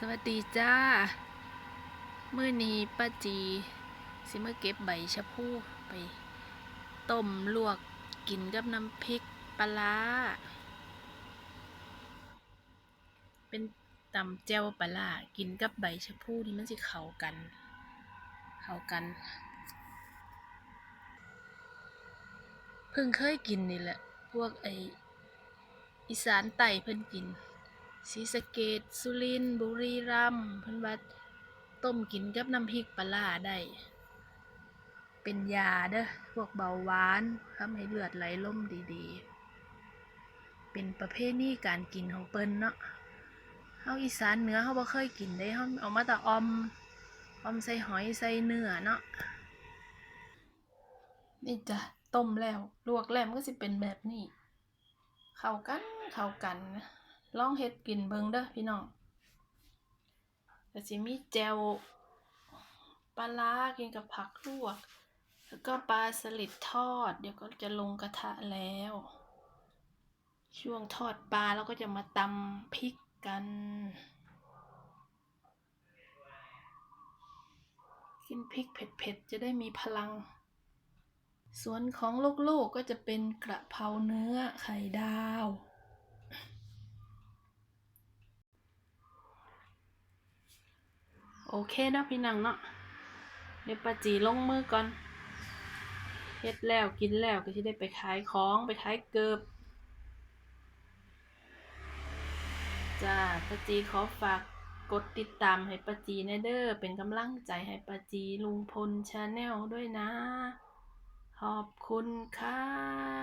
สวัสดีจ้าเมื้อนี้ป้าจีสิมาเก็บใบชะพูไปต้มลวกกินกับน้ำพริกปลาเป็นตำแจ่วปลากินกับใบชะพูนี่มันสิเข้ากัน เข้ากัน เพิ่งเคยกินนี่แหละ พวกไออีสานใต้เพิ่นกิน ศรีสะเกดสุรินทร์บุรีรัมย์เพิ่นว่าต้มกินกับน้ำพริกปลาร้าได้ เป็นยาเด้อพวกเบาหวานทำให้เลือดไหลล่มดีๆ เป็นประเภทนี้การกินของเปิ้นเนาะเฮาอีสานเหนือเฮาบ่เคยกินได้เฮาเอามาแต่ออมออมใส่หอยใส่เนื้อเนาะนี่จ้ะต้มแล้วลวกแล้วมันก็สิเป็นแบบนี้ เข้ากันเข้ากันนะ ลองเฮ็ดกินเบิ่งเด้อพี่น้องก็สิมีแจ่วปลาร้ากินกับผักลวก แล้วก็ปลาสลิดทอด เดี๋ยวก็จะลงกระทะแล้ว ช่วงทอดปลาแล้วก็จะมาตำพริกกัน กินพริกเผ็ดๆ จะได้มีพลัง ส่วนของลูกๆก็จะเป็นกระเพราเนื้อไข่ดาว โอเคเนาะพี่นังเนาะเดี๋ยวป้าจีลงมือก่อนเฮ็ดแล้วกินแล้วก็จะได้ไปขายของไปขายเกิบจ้าป้าจีขอฝากกดติดตามให้ป้าจีแน่เด้อเป็นกำลังใจให้ป้าจีลุงพลชาแนลด้วยนะ ขอบคุณค่ะ